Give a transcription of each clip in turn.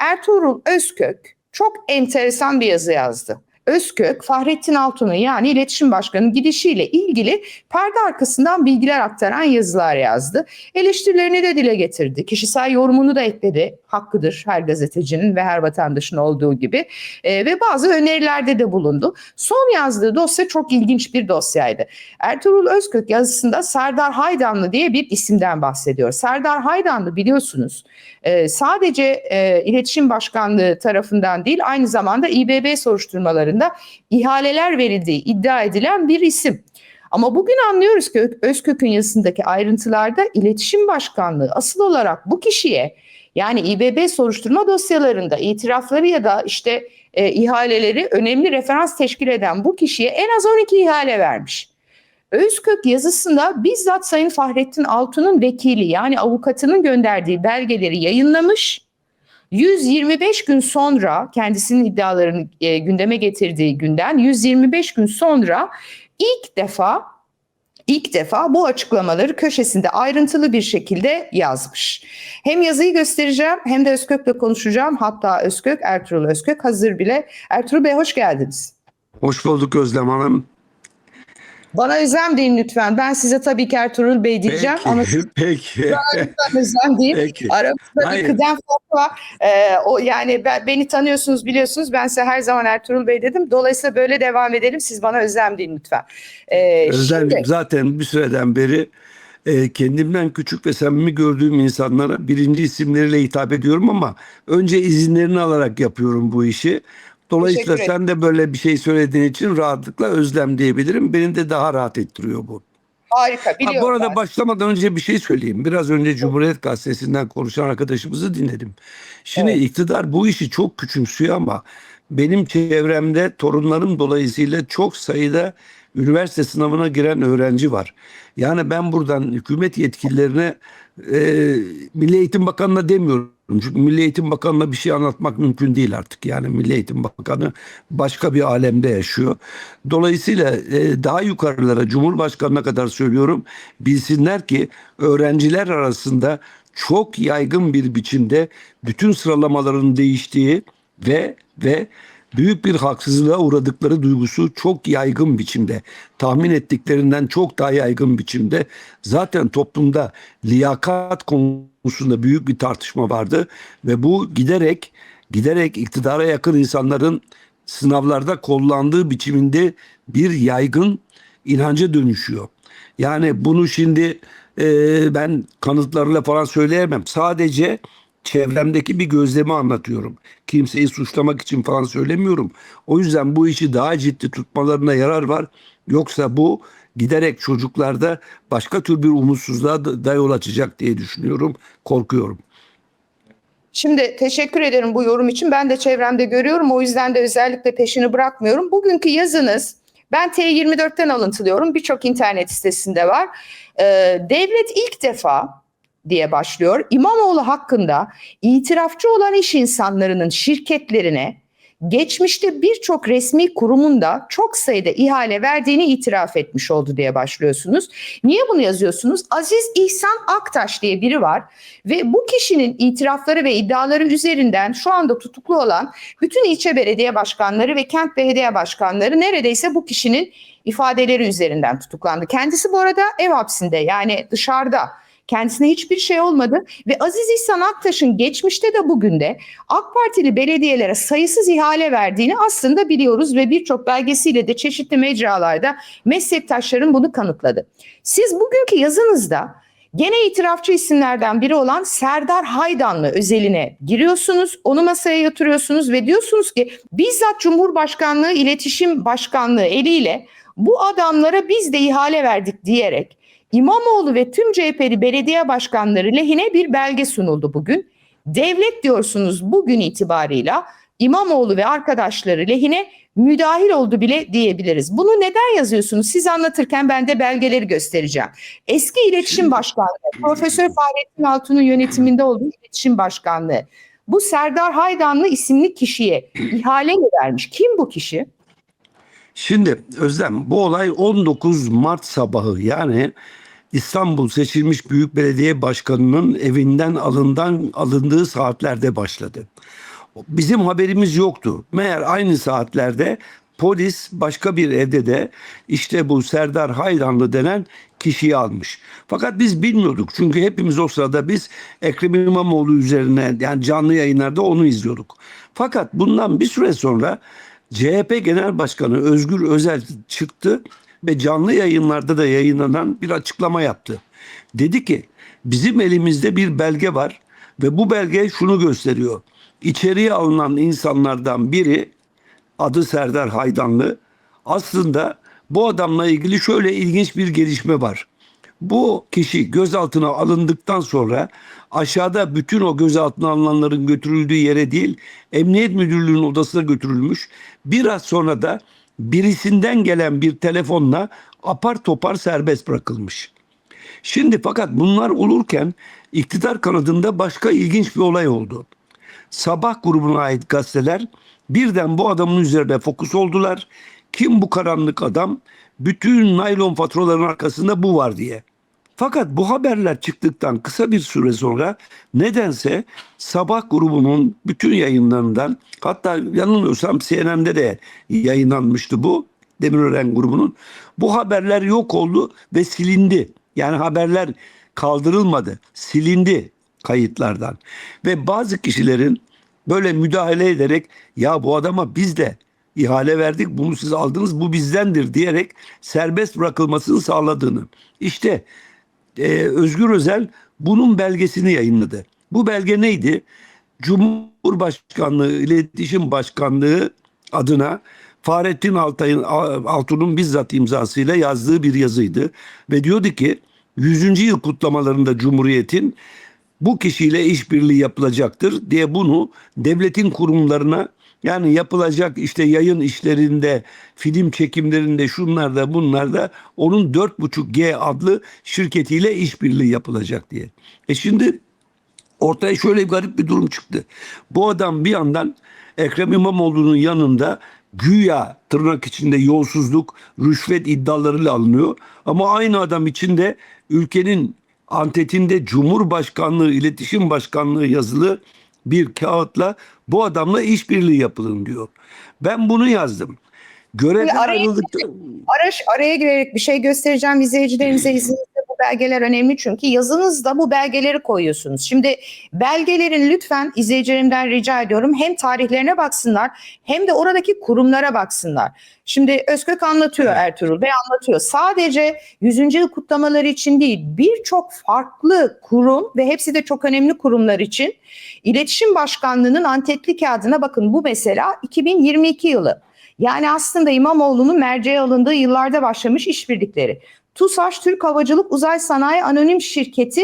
Ertuğrul Özkök çok enteresan bir yazı yazdı. Özkök, Fahrettin Altun'un yani iletişim başkanının gidişiyle ilgili perde arkasından bilgiler aktaran yazılar yazdı. Eleştirilerini de dile getirdi. Kişisel yorumunu da ekledi. Hakkıdır her gazetecinin ve her vatandaşın olduğu gibi. Ee, ve bazı önerilerde de bulundu. Son yazdığı dosya çok ilginç bir dosyaydı. Ertuğrul Özkök yazısında Serdar Haydanlı diye bir isimden bahsediyor. Serdar Haydanlı biliyorsunuz e, sadece e, İletişim Başkanlığı tarafından değil aynı zamanda İBB soruşturmalarında ihaleler verildiği iddia edilen bir isim. Ama bugün anlıyoruz ki Özkök'ün yazısındaki ayrıntılarda İletişim Başkanlığı asıl olarak bu kişiye yani İBB soruşturma dosyalarında itirafları ya da işte e, ihaleleri önemli referans teşkil eden bu kişiye en az 12 ihale vermiş. Özkök yazısında bizzat Sayın Fahrettin Altun'un vekili yani avukatının gönderdiği belgeleri yayınlamış. 125 gün sonra kendisinin iddialarını e, gündeme getirdiği günden 125 gün sonra ilk defa ilk defa bu açıklamaları köşesinde ayrıntılı bir şekilde yazmış. Hem yazıyı göstereceğim hem de Özkök'le konuşacağım. Hatta Özkök, Ertuğrul Özkök hazır bile. Ertuğrul Bey hoş geldiniz. Hoş bulduk Özlem Hanım. Bana Özlem deyin lütfen. Ben size tabii ki Ertuğrul Bey diyeceğim Peki, ama peki. lütfen Özlem deyin. peki. Aramızda bir kıdem farkı var. Ee, o yani ben, beni tanıyorsunuz biliyorsunuz. Ben size her zaman Ertuğrul Bey dedim. Dolayısıyla böyle devam edelim. Siz bana Özlem deyin lütfen. Ee, Özlem şimdi- zaten bir süreden beri e, kendimden küçük ve samimi gördüğüm insanlara birinci isimleriyle hitap ediyorum ama önce izinlerini alarak yapıyorum bu işi. Dolayısıyla Teşekkür sen de böyle bir şey söylediğin için rahatlıkla Özlem diyebilirim. Beni de daha rahat ettiriyor bu. harika Ha, biliyorum. bu arada ben. başlamadan önce bir şey söyleyeyim. Biraz önce Cumhuriyet Gazetesi'nden konuşan arkadaşımızı dinledim. Şimdi Evet. iktidar bu işi çok küçümsüyor ama benim çevremde torunlarım dolayısıyla çok sayıda üniversite sınavına giren öğrenci var. Yani ben buradan hükümet yetkililerine e, Milli Eğitim Bakanı'na demiyorum. Çünkü Milli Eğitim Bakanı'na bir şey anlatmak mümkün değil artık. Yani Milli Eğitim Bakanı başka bir alemde yaşıyor. Dolayısıyla e, daha yukarılara Cumhurbaşkanı'na kadar söylüyorum. Bilsinler ki öğrenciler arasında çok yaygın bir biçimde bütün sıralamaların değiştiği ve ve büyük bir haksızlığa uğradıkları duygusu çok yaygın biçimde, tahmin ettiklerinden çok daha yaygın biçimde zaten toplumda liyakat konusunda büyük bir tartışma vardı ve bu giderek giderek iktidara yakın insanların sınavlarda kullandığı biçiminde bir yaygın inanca dönüşüyor. Yani bunu şimdi e, ben kanıtlarıyla falan söyleyemem. Sadece çevremdeki bir gözlemi anlatıyorum. Kimseyi suçlamak için falan söylemiyorum. O yüzden bu işi daha ciddi tutmalarına yarar var. Yoksa bu giderek çocuklarda başka tür bir umutsuzluğa da yol açacak diye düşünüyorum. Korkuyorum. Şimdi teşekkür ederim bu yorum için. Ben de çevremde görüyorum. O yüzden de özellikle peşini bırakmıyorum. Bugünkü yazınız ben T24'ten alıntılıyorum. Birçok internet sitesinde var. Ee, devlet ilk defa diye başlıyor. İmamoğlu hakkında itirafçı olan iş insanlarının şirketlerine geçmişte birçok resmi kurumun da çok sayıda ihale verdiğini itiraf etmiş oldu diye başlıyorsunuz. Niye bunu yazıyorsunuz? Aziz İhsan Aktaş diye biri var ve bu kişinin itirafları ve iddiaları üzerinden şu anda tutuklu olan bütün ilçe belediye başkanları ve kent belediye başkanları neredeyse bu kişinin ifadeleri üzerinden tutuklandı. Kendisi bu arada ev hapsinde yani dışarıda. Kendisine hiçbir şey olmadı ve Aziz İhsan Aktaş'ın geçmişte de bugün de AK Partili belediyelere sayısız ihale verdiğini aslında biliyoruz ve birçok belgesiyle de çeşitli mecralarda meslektaşların bunu kanıtladı. Siz bugünkü yazınızda Gene itirafçı isimlerden biri olan Serdar Haydanlı özeline giriyorsunuz, onu masaya yatırıyorsunuz ve diyorsunuz ki bizzat Cumhurbaşkanlığı İletişim Başkanlığı eliyle bu adamlara biz de ihale verdik diyerek İmamoğlu ve tüm CHP'li belediye başkanları lehine bir belge sunuldu bugün. Devlet diyorsunuz bugün itibarıyla İmamoğlu ve arkadaşları lehine müdahil oldu bile diyebiliriz. Bunu neden yazıyorsunuz? Siz anlatırken ben de belgeleri göstereceğim. Eski iletişim başkanlığı, Profesör Fahrettin Altun'un yönetiminde olduğu iletişim başkanlığı. Bu Serdar Haydanlı isimli kişiye ihale mi vermiş? Kim bu kişi? Şimdi Özlem bu olay 19 Mart sabahı yani İstanbul seçilmiş büyük belediye başkanının evinden alından alındığı saatlerde başladı. Bizim haberimiz yoktu. Meğer aynı saatlerde polis başka bir evde de işte bu Serdar Haydanlı denen kişiyi almış. Fakat biz bilmiyorduk. Çünkü hepimiz o sırada biz Ekrem İmamoğlu üzerine yani canlı yayınlarda onu izliyorduk. Fakat bundan bir süre sonra CHP Genel Başkanı Özgür Özel çıktı ve canlı yayınlarda da yayınlanan bir açıklama yaptı. Dedi ki bizim elimizde bir belge var ve bu belge şunu gösteriyor. İçeriye alınan insanlardan biri adı Serdar Haydanlı. Aslında bu adamla ilgili şöyle ilginç bir gelişme var. Bu kişi gözaltına alındıktan sonra aşağıda bütün o gözaltına alınanların götürüldüğü yere değil, Emniyet Müdürlüğü'nün odasına götürülmüş. Biraz sonra da birisinden gelen bir telefonla apar topar serbest bırakılmış. Şimdi fakat bunlar olurken iktidar kanadında başka ilginç bir olay oldu. Sabah grubuna ait gazeteler birden bu adamın üzerine fokus oldular. Kim bu karanlık adam? Bütün naylon faturaların arkasında bu var diye. Fakat bu haberler çıktıktan kısa bir süre sonra nedense sabah grubunun bütün yayınlarından hatta yanılmıyorsam CNN'de de yayınlanmıştı bu Demirören grubunun. Bu haberler yok oldu ve silindi. Yani haberler kaldırılmadı, silindi kayıtlardan. Ve bazı kişilerin böyle müdahale ederek ya bu adama biz de ihale verdik bunu siz aldınız bu bizdendir diyerek serbest bırakılmasını sağladığını. İşte e, Özgür Özel bunun belgesini yayınladı. Bu belge neydi? Cumhurbaşkanlığı İletişim Başkanlığı adına Fahrettin Altay'ın Altun'un bizzat imzasıyla yazdığı bir yazıydı ve diyordu ki 100. yıl kutlamalarında Cumhuriyet'in bu kişiyle işbirliği yapılacaktır diye bunu devletin kurumlarına yani yapılacak işte yayın işlerinde, film çekimlerinde, şunlarda, bunlarda onun 4.5G adlı şirketiyle işbirliği yapılacak diye. E şimdi ortaya şöyle bir garip bir durum çıktı. Bu adam bir yandan Ekrem İmamoğlu'nun yanında güya tırnak içinde yolsuzluk, rüşvet iddialarıyla alınıyor. Ama aynı adam içinde ülkenin antetinde Cumhurbaşkanlığı İletişim Başkanlığı yazılı bir kağıtla bu adamla işbirliği yapılın diyor. Ben bunu yazdım. Görevden araya- ayrıldıktan Araş, araya girerek bir şey göstereceğim izleyicilerimize izninizle bu belgeler önemli çünkü yazınızda bu belgeleri koyuyorsunuz. Şimdi belgelerin lütfen izleyicilerimden rica ediyorum hem tarihlerine baksınlar hem de oradaki kurumlara baksınlar. Şimdi Özkök anlatıyor Ertuğrul Bey anlatıyor. Sadece 100. yıl kutlamaları için değil birçok farklı kurum ve hepsi de çok önemli kurumlar için İletişim Başkanlığı'nın antetli kağıdına bakın bu mesela 2022 yılı. Yani aslında İmamoğlu'nun merceğe alındığı yıllarda başlamış işbirlikleri. TUSAŞ Türk Havacılık Uzay Sanayi Anonim Şirketi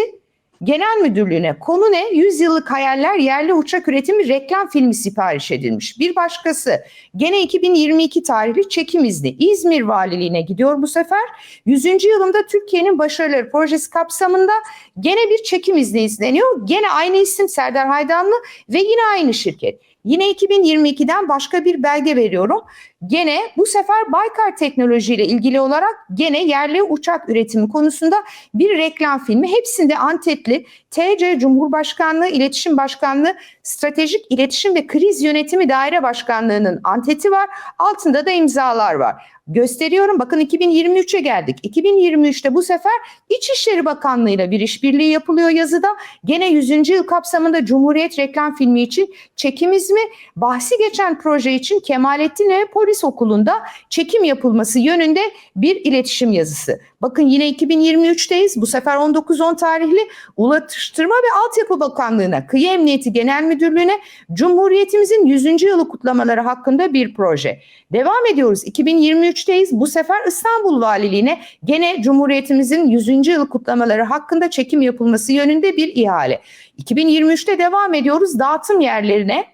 Genel Müdürlüğü'ne konu ne? 100 yıllık hayaller yerli uçak üretimi reklam filmi sipariş edilmiş. Bir başkası gene 2022 tarihli çekim izni İzmir Valiliğine gidiyor bu sefer. 100. yılında Türkiye'nin Başarıları Projesi kapsamında gene bir çekim izni izleniyor. Gene aynı isim Serdar Haydanlı ve yine aynı şirket. Yine 2022'den başka bir belge veriyorum. Gene bu sefer Baykar Teknoloji ile ilgili olarak gene yerli uçak üretimi konusunda bir reklam filmi. Hepsinde antetli TC Cumhurbaşkanlığı İletişim Başkanlığı Stratejik İletişim ve Kriz Yönetimi Daire Başkanlığı'nın anteti var. Altında da imzalar var. Gösteriyorum bakın 2023'e geldik. 2023'te bu sefer İçişleri Bakanlığı'yla bir işbirliği yapılıyor yazıda. Gene 100. yıl kapsamında Cumhuriyet reklam filmi için çekim izni bahsi geçen proje için Kemalettin ve Polis Okulu'nda çekim yapılması yönünde bir iletişim yazısı. Bakın yine 2023'teyiz. Bu sefer 19-10 tarihli Ulaştırma ve Altyapı Bakanlığı'na, Kıyı Emniyeti Genel Müdürlüğü'ne Cumhuriyetimizin 100. yılı kutlamaları hakkında bir proje. Devam ediyoruz. 2023'teyiz. Bu sefer İstanbul Valiliğine gene Cumhuriyetimizin 100. yılı kutlamaları hakkında çekim yapılması yönünde bir ihale. 2023'te devam ediyoruz. Dağıtım yerlerine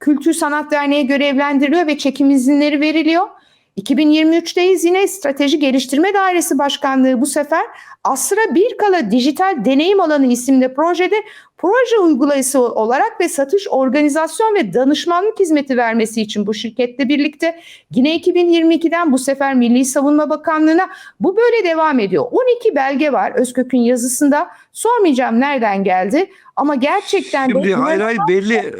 Kültür Sanat Derneği görevlendiriliyor ve çekim izinleri veriliyor. 2023'teyiz yine Strateji Geliştirme Dairesi Başkanlığı bu sefer Asra Bir Kala Dijital Deneyim Alanı isimli projede proje uygulayıcısı olarak ve satış, organizasyon ve danışmanlık hizmeti vermesi için bu şirketle birlikte yine 2022'den bu sefer Milli Savunma Bakanlığı'na bu böyle devam ediyor. 12 belge var Özkök'ün yazısında. Sormayacağım nereden geldi ama gerçekten Şimdi hayır hayır belli.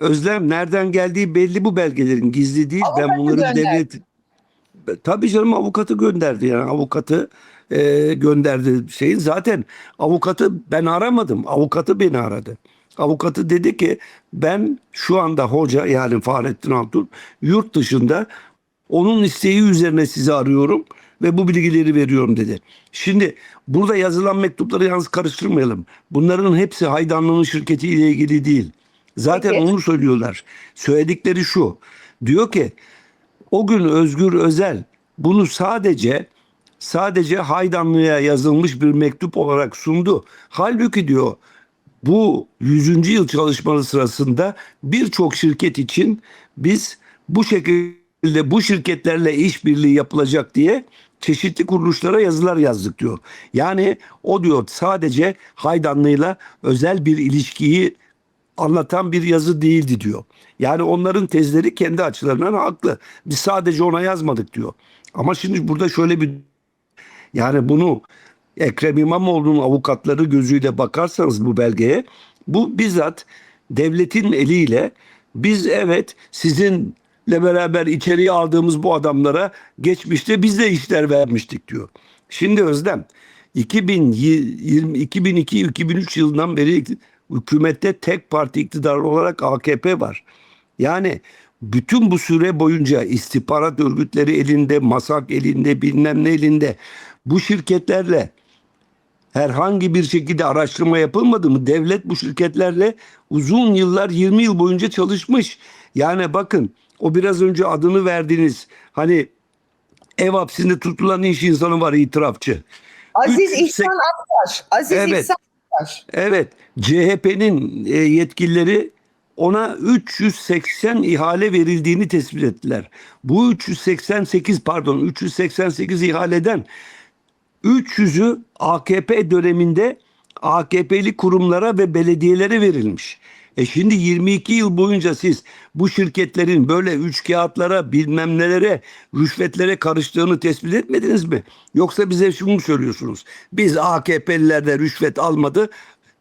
Özlem nereden geldiği belli bu belgelerin gizli değil. ben Avukatı bunları gönderdi. devlet tabii canım avukatı gönderdi yani avukatı e, gönderdi şeyin zaten avukatı ben aramadım avukatı beni aradı. Avukatı dedi ki ben şu anda hoca yani Fahrettin Altun yurt dışında onun isteği üzerine sizi arıyorum ve bu bilgileri veriyorum dedi. Şimdi burada yazılan mektupları yalnız karıştırmayalım. Bunların hepsi Haydanlı'nın şirketiyle ilgili değil. Zaten Peki. onu söylüyorlar. Söyledikleri şu. Diyor ki o gün Özgür Özel bunu sadece sadece Haydanlı'ya yazılmış bir mektup olarak sundu. Halbuki diyor bu 100. yıl çalışmaları sırasında birçok şirket için biz bu şekilde bu şirketlerle işbirliği yapılacak diye çeşitli kuruluşlara yazılar yazdık diyor. Yani o diyor sadece Haydanlı'yla özel bir ilişkiyi anlatan bir yazı değildi diyor. Yani onların tezleri kendi açılarından haklı. Biz sadece ona yazmadık diyor. Ama şimdi burada şöyle bir yani bunu Ekrem İmamoğlu'nun avukatları gözüyle bakarsanız bu belgeye bu bizzat devletin eliyle biz evet sizinle beraber içeriye aldığımız bu adamlara geçmişte biz de işler vermiştik diyor. Şimdi Özlem 2020 2002-2003 yılından beri hükümette tek parti iktidar olarak AKP var. Yani bütün bu süre boyunca istihbarat örgütleri elinde, masak elinde, bilmem ne elinde bu şirketlerle herhangi bir şekilde araştırma yapılmadı mı? Devlet bu şirketlerle uzun yıllar 20 yıl boyunca çalışmış. Yani bakın o biraz önce adını verdiğiniz hani ev hapsinde tutulan iş insanı var itirafçı. Aziz 380 İhsan Aktaş. Aziz Evet. İhsan. Evet CHP'nin e, yetkilileri ona 380 ihale verildiğini tespit ettiler. Bu 388 pardon 388 ihaleden 300'ü AKP döneminde AKP'li kurumlara ve belediyelere verilmiş. E şimdi 22 yıl boyunca siz bu şirketlerin böyle üç kağıtlara bilmem nelere rüşvetlere karıştığını tespit etmediniz mi? Yoksa bize şunu mu söylüyorsunuz? Biz AKP'lilerden rüşvet almadı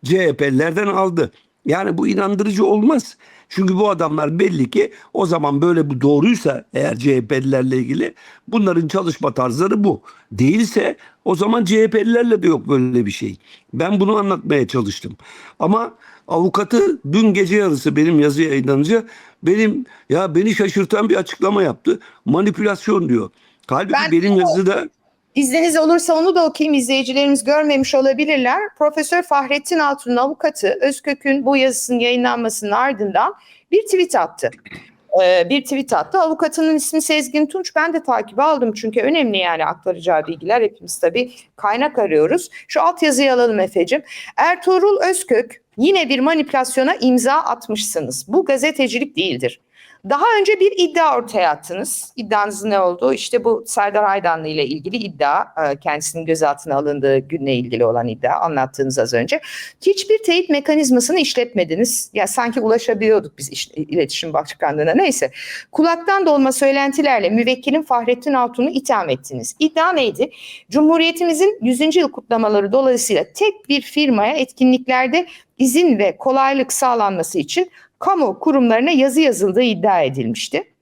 CHP'lilerden aldı. Yani bu inandırıcı olmaz. Çünkü bu adamlar belli ki o zaman böyle bu doğruysa eğer CHP'lilerle ilgili bunların çalışma tarzları bu. Değilse o zaman CHP'lilerle de yok böyle bir şey. Ben bunu anlatmaya çalıştım. Ama avukatı dün gece yarısı benim yazı yayınlanınca benim ya beni şaşırtan bir açıklama yaptı. Manipülasyon diyor. Halbuki Ben- benim yazıda İzniniz olursa onu da okuyayım. İzleyicilerimiz görmemiş olabilirler. Profesör Fahrettin Altun'un avukatı Özkök'ün bu yazısının yayınlanmasının ardından bir tweet attı. Ee, bir tweet attı. Avukatının ismi Sezgin Tunç. Ben de takibi aldım çünkü önemli yani aktaracağı bilgiler. Hepimiz tabii kaynak arıyoruz. Şu altyazıyı alalım Efe'cim. Ertuğrul Özkök yine bir manipülasyona imza atmışsınız. Bu gazetecilik değildir. Daha önce bir iddia ortaya attınız. İddianızın ne olduğu işte bu Serdar Aydanlı ile ilgili iddia, e, kendisinin gözaltına alındığı günle ilgili olan iddia anlattığınız az önce. Hiçbir teyit mekanizmasını işletmediniz. Ya sanki ulaşabiliyorduk biz iş- iletişim başkanlığına neyse. Kulaktan dolma söylentilerle müvekkilin Fahrettin Altun'u itham ettiniz. İddia neydi? Cumhuriyetimizin 100. yıl kutlamaları dolayısıyla tek bir firmaya etkinliklerde izin ve kolaylık sağlanması için kamu kurumlarına yazı yazıldığı iddia edilmişti.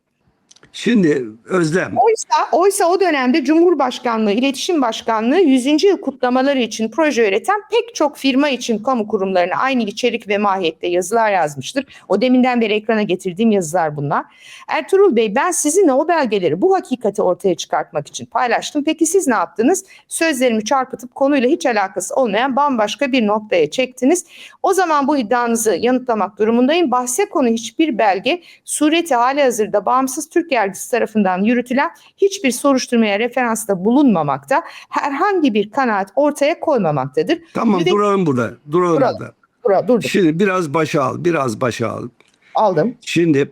Şimdi Özlem Oysa, oysa o dönemde Cumhurbaşkanlığı İletişim Başkanlığı 100. yıl kutlamaları için proje üreten pek çok firma için kamu kurumlarına aynı içerik ve mahiyette yazılar yazmıştır. O deminden beri ekrana getirdiğim yazılar bunlar. Ertuğrul Bey ben sizinle o belgeleri bu hakikati ortaya çıkartmak için paylaştım. Peki siz ne yaptınız? Sözlerimi çarpıtıp konuyla hiç alakası olmayan bambaşka bir noktaya çektiniz. O zaman bu iddianızı yanıtlamak durumundayım. Bahse konu hiçbir belge sureti hali hazırda bağımsız Türk yargısı tarafından yürütülen hiçbir soruşturmaya referansta bulunmamakta, herhangi bir kanaat ortaya koymamaktadır. tamam Bir de- duralım burada. Duralım Duralım. burada. Bura, durduk. Şimdi biraz başa al, biraz başa al. Aldım. Şimdi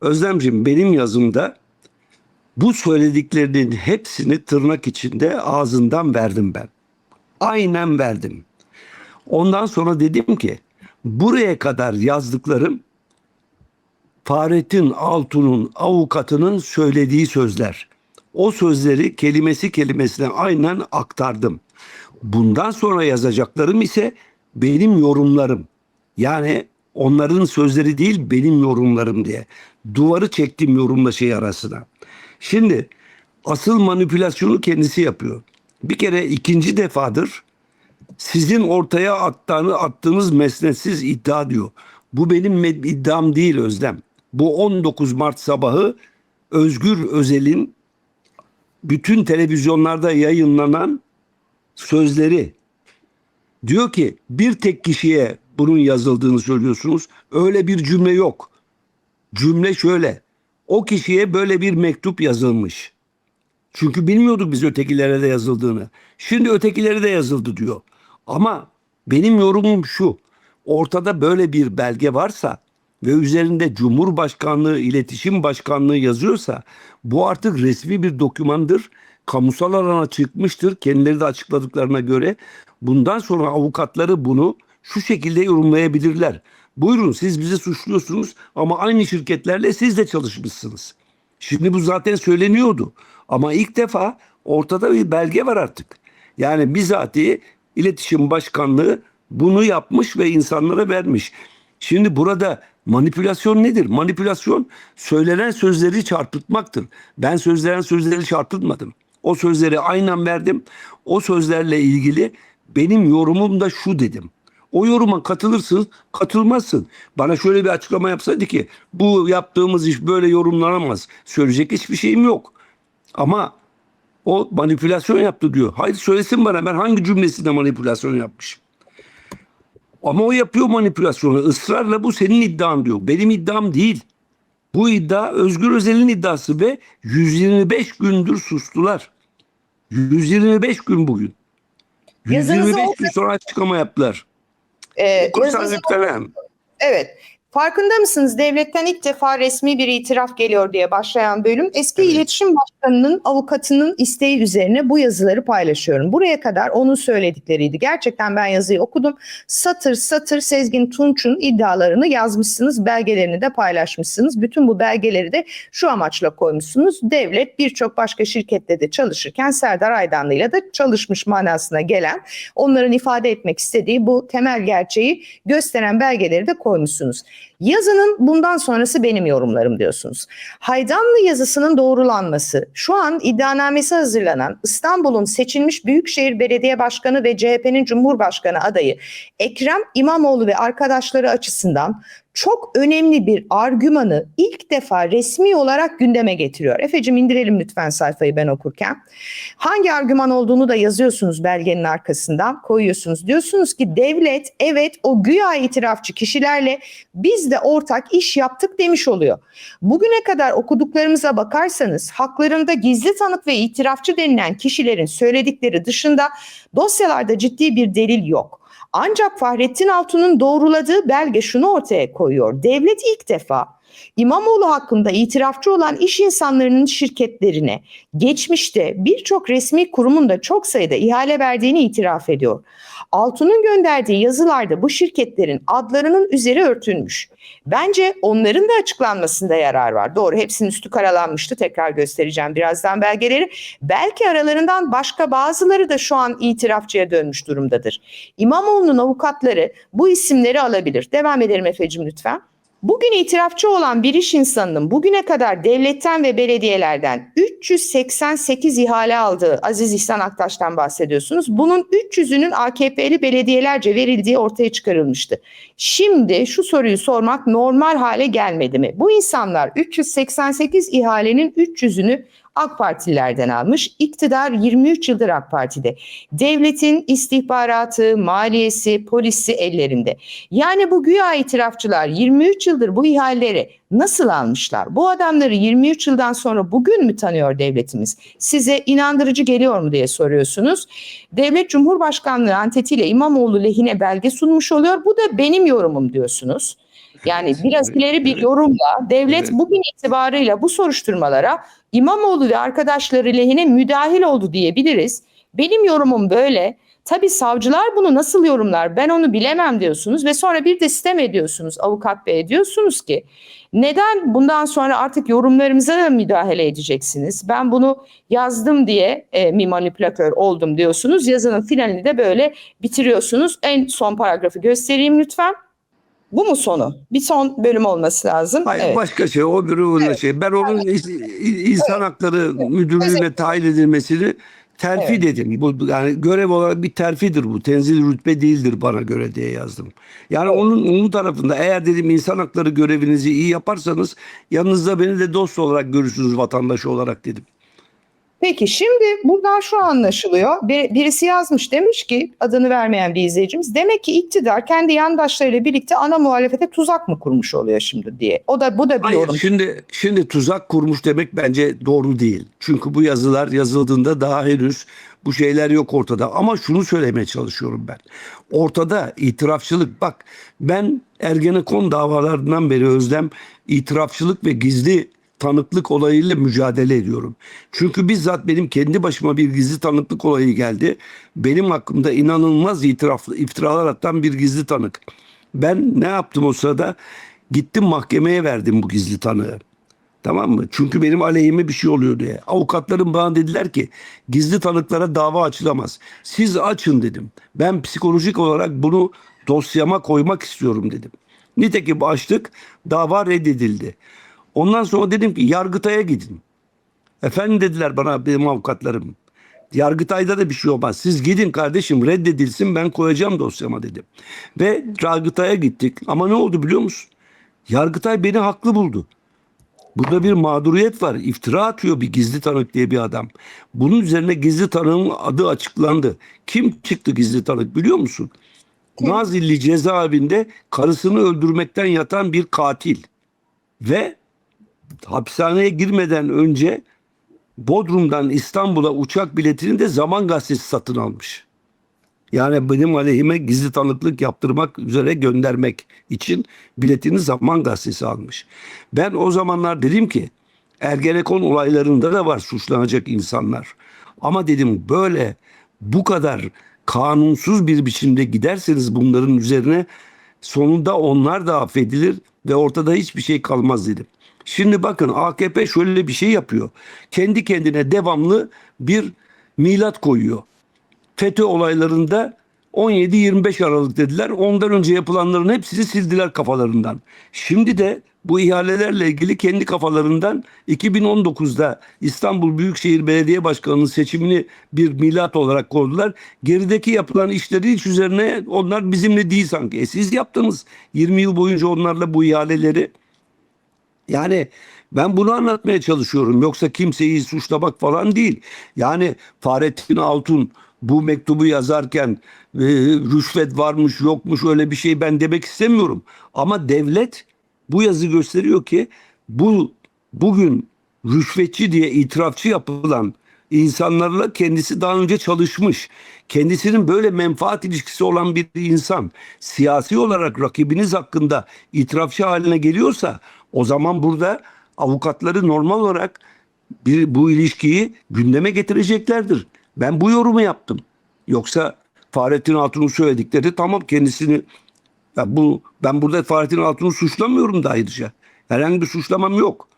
Özlemciğim benim yazımda Bu söylediklerinin hepsini tırnak içinde ağzından verdim ben. Aynen verdim. Ondan sonra dedim ki buraya kadar yazdıklarım Fahrettin Altun'un avukatının söylediği sözler. O sözleri kelimesi kelimesine aynen aktardım. Bundan sonra yazacaklarım ise benim yorumlarım. Yani onların sözleri değil benim yorumlarım diye. Duvarı çektim yorumla şey arasına. Şimdi asıl manipülasyonu kendisi yapıyor. Bir kere ikinci defadır sizin ortaya attığını attığınız mesnetsiz iddia diyor. Bu benim iddiam değil Özlem. Bu 19 Mart sabahı Özgür Özel'in bütün televizyonlarda yayınlanan sözleri. Diyor ki bir tek kişiye bunun yazıldığını söylüyorsunuz. Öyle bir cümle yok. Cümle şöyle. O kişiye böyle bir mektup yazılmış. Çünkü bilmiyorduk biz ötekilere de yazıldığını. Şimdi ötekilere de yazıldı diyor. Ama benim yorumum şu. Ortada böyle bir belge varsa ve üzerinde Cumhurbaşkanlığı İletişim Başkanlığı yazıyorsa bu artık resmi bir dokümandır. Kamusal alana çıkmıştır. Kendileri de açıkladıklarına göre bundan sonra avukatları bunu şu şekilde yorumlayabilirler. Buyurun siz bizi suçluyorsunuz ama aynı şirketlerle siz de çalışmışsınız. Şimdi bu zaten söyleniyordu. Ama ilk defa ortada bir belge var artık. Yani bizatihi İletişim Başkanlığı bunu yapmış ve insanlara vermiş. Şimdi burada manipülasyon nedir? Manipülasyon söylenen sözleri çarpıtmaktır. Ben sözlenen sözleri çarpıtmadım. O sözleri aynen verdim. O sözlerle ilgili benim yorumum da şu dedim. O yoruma katılırsın, katılmazsın. Bana şöyle bir açıklama yapsaydı ki bu yaptığımız iş böyle yorumlanamaz. Söyleyecek hiçbir şeyim yok. Ama o manipülasyon yaptı diyor. Hayır söylesin bana ben hangi cümlesinde manipülasyon yapmışım. Ama o yapıyor manipülasyonu. Israrla bu senin iddian diyor. Benim iddiam değil. Bu iddia Özgür Özel'in iddiası ve 125 gündür sustular. 125 gün bugün. Yazınızı 125 gün oku- sonra açıklama yaptılar. Ee, Okursan yazınızı- lütfen. Evet. Farkında mısınız? Devletten ilk defa resmi bir itiraf geliyor diye başlayan bölüm. Eski Evet. iletişim başkanının avukatının isteği üzerine bu yazıları paylaşıyorum. Buraya kadar onun söyledikleriydi. Gerçekten ben yazıyı okudum. Satır satır Sezgin Tunç'un iddialarını yazmışsınız. Belgelerini de paylaşmışsınız. Bütün bu belgeleri de şu amaçla koymuşsunuz. Devlet birçok başka şirkette de çalışırken Serdar Aydanlı'yla da çalışmış manasına gelen onların ifade etmek istediği bu temel gerçeği gösteren belgeleri de koymuşsunuz. Yazının bundan sonrası benim yorumlarım diyorsunuz. Haydanlı yazısının doğrulanması, şu an iddianamesi hazırlanan İstanbul'un seçilmiş Büyükşehir Belediye Başkanı ve CHP'nin Cumhurbaşkanı adayı Ekrem İmamoğlu ve arkadaşları açısından çok önemli bir argümanı ilk defa resmi olarak gündeme getiriyor. Efe'cim indirelim lütfen sayfayı ben okurken. Hangi argüman olduğunu da yazıyorsunuz belgenin arkasından koyuyorsunuz. Diyorsunuz ki devlet evet o güya itirafçı kişilerle biz de ortak iş yaptık demiş oluyor. Bugüne kadar okuduklarımıza bakarsanız haklarında gizli tanık ve itirafçı denilen kişilerin söyledikleri dışında dosyalarda ciddi bir delil yok. Ancak Fahrettin Altun'un doğruladığı belge şunu ortaya koyuyor. Devlet ilk defa İmamoğlu hakkında itirafçı olan iş insanlarının şirketlerine geçmişte birçok resmi kurumun da çok sayıda ihale verdiğini itiraf ediyor. Altun'un gönderdiği yazılarda bu şirketlerin adlarının üzeri örtülmüş. Bence onların da açıklanmasında yarar var. Doğru hepsinin üstü karalanmıştı. Tekrar göstereceğim birazdan belgeleri. Belki aralarından başka bazıları da şu an itirafçıya dönmüş durumdadır. İmamoğlu'nun avukatları bu isimleri alabilir. Devam edelim Efe'cim lütfen. Bugün itirafçı olan bir iş insanının bugüne kadar devletten ve belediyelerden 388 ihale aldığı Aziz İhsan Aktaş'tan bahsediyorsunuz. Bunun 300'ünün AKP'li belediyelerce verildiği ortaya çıkarılmıştı. Şimdi şu soruyu sormak normal hale gelmedi mi? Bu insanlar 388 ihalenin 300'ünü AK Partililerden almış. İktidar 23 yıldır AK Parti'de. Devletin istihbaratı, maliyesi, polisi ellerinde. Yani bu güya itirafçılar 23 yıldır bu ihaleleri nasıl almışlar? Bu adamları 23 yıldan sonra bugün mü tanıyor devletimiz? Size inandırıcı geliyor mu diye soruyorsunuz. Devlet Cumhurbaşkanlığı antetiyle İmamoğlu lehine belge sunmuş oluyor. Bu da benim yorumum diyorsunuz. Yani biraz ileri bir yorumla devlet bugün itibarıyla bu soruşturmalara İmamoğlu ve arkadaşları lehine müdahil oldu diyebiliriz. Benim yorumum böyle. Tabii savcılar bunu nasıl yorumlar ben onu bilemem diyorsunuz ve sonra bir de sistem ediyorsunuz avukat bey diyorsunuz ki neden bundan sonra artık yorumlarımıza da müdahale edeceksiniz? Ben bunu yazdım diye e, mi manipülatör oldum diyorsunuz. Yazının finalini de böyle bitiriyorsunuz. En son paragrafı göstereyim lütfen. Bu mu sonu? Bir son bölüm olması lazım. Hayır Evet. başka şey o bir onun şey. Ben onun is- insan hakları müdürlüğüne tayin edilmesini terfi Evet. dedim. Bu yani görev olarak bir terfidir bu. Tenzil rütbe değildir bana göre diye yazdım. Yani onun onun tarafında eğer dedim insan hakları görevinizi iyi yaparsanız yanınızda beni de dost olarak görürsünüz vatandaş olarak dedim. Peki şimdi buradan şu anlaşılıyor. Bir- birisi yazmış demiş ki adını vermeyen bir izleyicimiz demek ki iktidar kendi yandaşlarıyla birlikte ana muhalefete tuzak mı kurmuş oluyor şimdi diye. O da bu da bir Hayır, yorum. şimdi şimdi tuzak kurmuş demek bence doğru değil. Çünkü bu yazılar yazıldığında daha henüz bu şeyler yok ortada. Ama şunu söylemeye çalışıyorum ben. Ortada itirafçılık bak ben Ergenekon davalarından beri Özlem itirafçılık ve gizli tanıklık olayıyla mücadele ediyorum. Çünkü bizzat benim kendi başıma bir gizli tanıklık olayı geldi. Benim hakkımda inanılmaz itiraflı iftiralar atan bir gizli tanık. Ben ne yaptım o sırada? Gittim mahkemeye verdim bu gizli tanığı. Tamam mı? Çünkü benim aleyhime bir şey oluyor diye. Avukatlarım bana dediler ki gizli tanıklara dava açılamaz. Siz açın dedim. Ben psikolojik olarak bunu dosyama koymak istiyorum dedim. Nitekim açtık dava reddedildi. Ondan sonra dedim ki Yargıtay'a gidin. Efendim dediler bana benim avukatlarım. Yargıtay'da da bir şey olmaz. Siz gidin kardeşim reddedilsin ben koyacağım dosyama dedim. Ve Yargıtay'a gittik. Ama ne oldu biliyor musun? Yargıtay beni haklı buldu. Burada bir mağduriyet var. İftira atıyor bir gizli tanık diye bir adam. Bunun üzerine gizli tanığın adı açıklandı. Kim çıktı gizli tanık biliyor musun? Kim? Nazilli cezaevinde karısını öldürmekten yatan bir katil. Ve hapishaneye girmeden önce Bodrum'dan İstanbul'a uçak biletini de Zaman Gazetesi satın almış. Yani benim aleyhime gizli tanıklık yaptırmak üzere göndermek için biletini Zaman Gazetesi almış. Ben o zamanlar dedim ki Ergenekon olaylarında da var suçlanacak insanlar. Ama dedim böyle bu kadar kanunsuz bir biçimde giderseniz bunların üzerine sonunda onlar da affedilir ve ortada hiçbir şey kalmaz dedim. Şimdi bakın AKP şöyle bir şey yapıyor. Kendi kendine devamlı bir milat koyuyor. FETÖ olaylarında 17-25 Aralık dediler. Ondan önce yapılanların hepsini sildiler kafalarından. Şimdi de bu ihalelerle ilgili kendi kafalarından 2019'da İstanbul Büyükşehir Belediye Başkanı'nın seçimini bir milat olarak koydular. Gerideki yapılan işleri hiç üzerine onlar bizimle değil sanki. E siz yaptınız 20 yıl boyunca onlarla bu ihaleleri. Yani ben bunu anlatmaya çalışıyorum. Yoksa kimseyi suçlamak falan değil. Yani Fahrettin Altun bu mektubu yazarken e, rüşvet varmış yokmuş öyle bir şey ben demek istemiyorum. Ama devlet bu yazı gösteriyor ki bu bugün rüşvetçi diye itirafçı yapılan insanlarla kendisi daha önce çalışmış. Kendisinin böyle menfaat ilişkisi olan bir insan siyasi olarak rakibiniz hakkında itirafçı haline geliyorsa o zaman burada avukatları normal olarak bir, bu ilişkiyi gündeme getireceklerdir. Ben bu yorumu yaptım. Yoksa Fahrettin Altun'un söyledikleri tamam kendisini ya bu ben burada Fahrettin Altun'u suçlamıyorum da ayrıca. Herhangi bir suçlamam yok.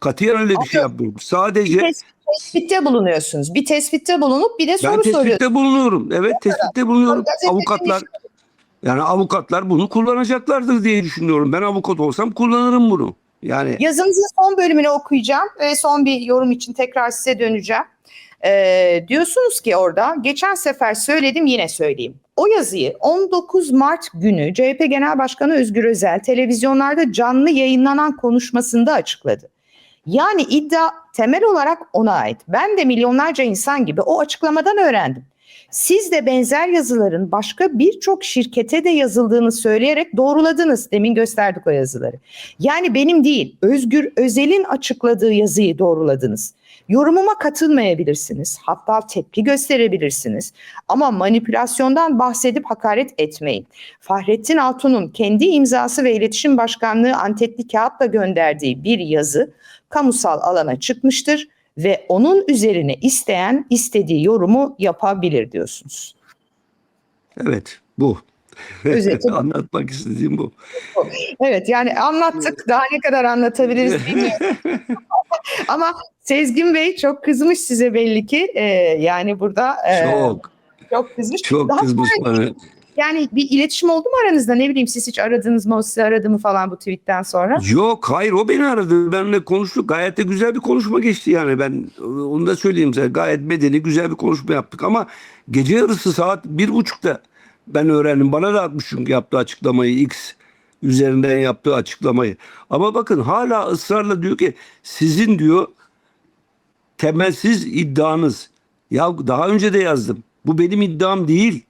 Katiyen öyle bir şey yapmıyorum. Sadece Tes- tespitte bulunuyorsunuz. Bir tespitte bulunup bir de ben soru soruyorsunuz. tespitte bulunuyorum. Evet tespitte bulunuyorum. Avukatlar bir yani avukatlar bunu kullanacaklardır diye düşünüyorum. Ben avukat olsam kullanırım bunu. Yani Yazınızın son bölümünü okuyacağım ve son bir yorum için tekrar size döneceğim. Ee, diyorsunuz ki orada geçen sefer söyledim yine söyleyeyim. O yazıyı 19 Mart günü CHP Genel Başkanı Özgür Özel televizyonlarda canlı yayınlanan konuşmasında açıkladı. Yani iddia temel olarak ona ait. Ben de milyonlarca insan gibi o açıklamadan öğrendim. Siz de benzer yazıların başka birçok şirkete de yazıldığını söyleyerek doğruladınız. Demin gösterdik o yazıları. Yani benim değil, Özgür Özel'in açıkladığı yazıyı doğruladınız. Yorumuma katılmayabilirsiniz. Hatta tepki gösterebilirsiniz. Ama manipülasyondan bahsedip hakaret etmeyin. Fahrettin Altun'un kendi imzası ve iletişim başkanlığı antetli kağıtla gönderdiği bir yazı kamusal alana çıkmıştır ve onun üzerine isteyen istediği yorumu yapabilir diyorsunuz. Evet bu. Özeti. Anlatmak istediğim bu. Evet yani anlattık daha ne kadar anlatabiliriz bilmiyorum. Ama Sezgin Bey çok kızmış size belli ki. Ee, yani burada e, çok çok kızmış. çok Daha kızmış bana. Yani bir iletişim oldu mu aranızda? Ne bileyim siz hiç aradınız mı? O sizi aradı mı falan bu tweetten sonra? Yok hayır o beni aradı. Benimle konuştuk. Gayet de güzel bir konuşma geçti yani. Ben onu da söyleyeyim size. Gayet medeni güzel bir konuşma yaptık ama gece yarısı saat bir buçukta ben öğrendim. Bana da atmış çünkü yaptığı açıklamayı X üzerinden yaptığı açıklamayı. Ama bakın hala ısrarla diyor ki sizin diyor temelsiz iddianız. Ya daha önce de yazdım. Bu benim iddiam değil.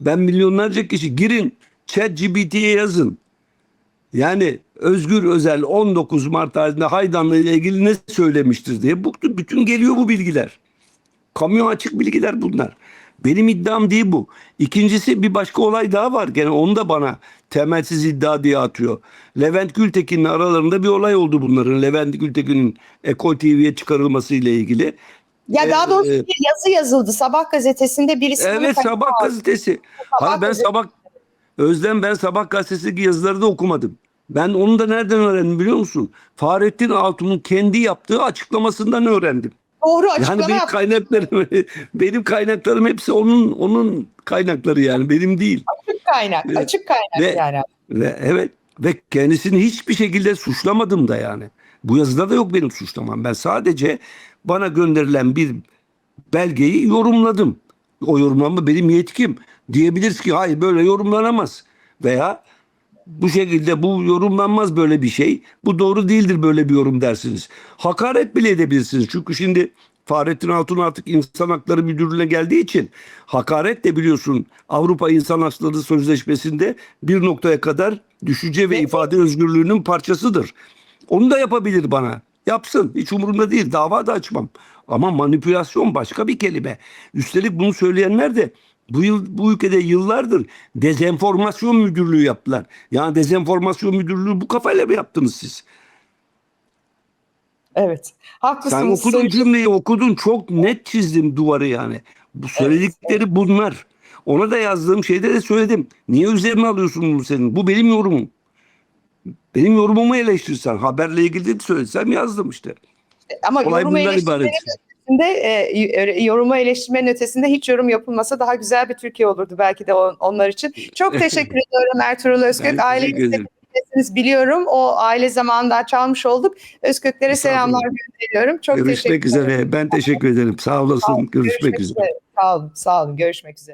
Ben milyonlarca kişi girin ChatGPT'ye yazın. Yani Özgür Özel 19 Mart tarihinde Haydan'la ile ilgili ne söylemiştir diye. Bu, bütün geliyor bu bilgiler. Kamuya açık bilgiler bunlar. Benim iddiam değil bu. İkincisi bir başka olay daha var. Gene onu da bana temelsiz iddia diye atıyor. Levent Gültekin'le aralarında bir olay oldu bunların. Levent Gültekin'in Eko TV'ye çıkarılması ile ilgili. Ya daha Ee, doğrusu e, bir yazı yazıldı Sabah gazetesinde birisi. Evet Sabah aldı. gazetesi. Sabah Hayır ben gazetesi. Sabah Özlem ben Sabah gazetesindeki yazıları da okumadım. Ben onu da nereden öğrendim biliyor musun? Fahrettin Altun'un kendi yaptığı açıklamasından öğrendim. Doğru Yani açıklama benim yaptı. kaynaklarım benim kaynaklarım hepsi onun onun kaynakları yani benim değil. Açık kaynak. Ve- Açık kaynak ve- yani. Ve evet ve kendisini hiçbir şekilde suçlamadım da yani. Bu yazıda da yok benim suçlamam. Ben sadece bana gönderilen bir belgeyi yorumladım. O yorumlama benim yetkim. Diyebiliriz ki hayır böyle yorumlanamaz. Veya bu şekilde bu yorumlanmaz böyle bir şey. Bu doğru değildir böyle bir yorum dersiniz. Hakaret bile edebilirsiniz. Çünkü şimdi Fahrettin Altun artık insan hakları müdürlüğüne geldiği için hakaret de biliyorsun Avrupa İnsan Hakları Sözleşmesi'nde bir noktaya kadar düşünce ve ifade özgürlüğünün parçasıdır. Onu da yapabilir bana. Yapsın. Hiç umurumda değil. Dava da açmam. Ama manipülasyon başka bir kelime. Üstelik bunu söyleyenler de bu yıl bu ülkede yıllardır dezenformasyon müdürlüğü yaptılar. Yani dezenformasyon müdürlüğü bu kafayla mı yaptınız siz? Evet. Sen Haklısınız. okudun Sayın- cümleyi okudun çok net çizdim duvarı yani. Bu söyledikleri bunlar. Ona da yazdığım şeyde de söyledim. Niye üzerine alıyorsun bunu senin? Bu benim yorumum. Benim yorumumu eleştirsen, haberle ilgili de söylesem yazdım işte. Ama Olay yorumu eleştirmenin ötesinde, e, yorumu eleştirmenin ötesinde hiç yorum yapılmasa daha güzel bir Türkiye olurdu belki de on- onlar için. Çok teşekkür ediyorum Ertuğrul Özkök. Ben Aileniz teşekkür de ederim. bilirsiniz, biliyorum. O aile zamanından çalmış olduk. Özköklere selamlar gönderiyorum. Çok teşekkür Görüşmek üzere. Ben teşekkür ederim. Sağ olasın. Görüşmek üzere. Sağ olun, sağ olun. Görüşmek üzere.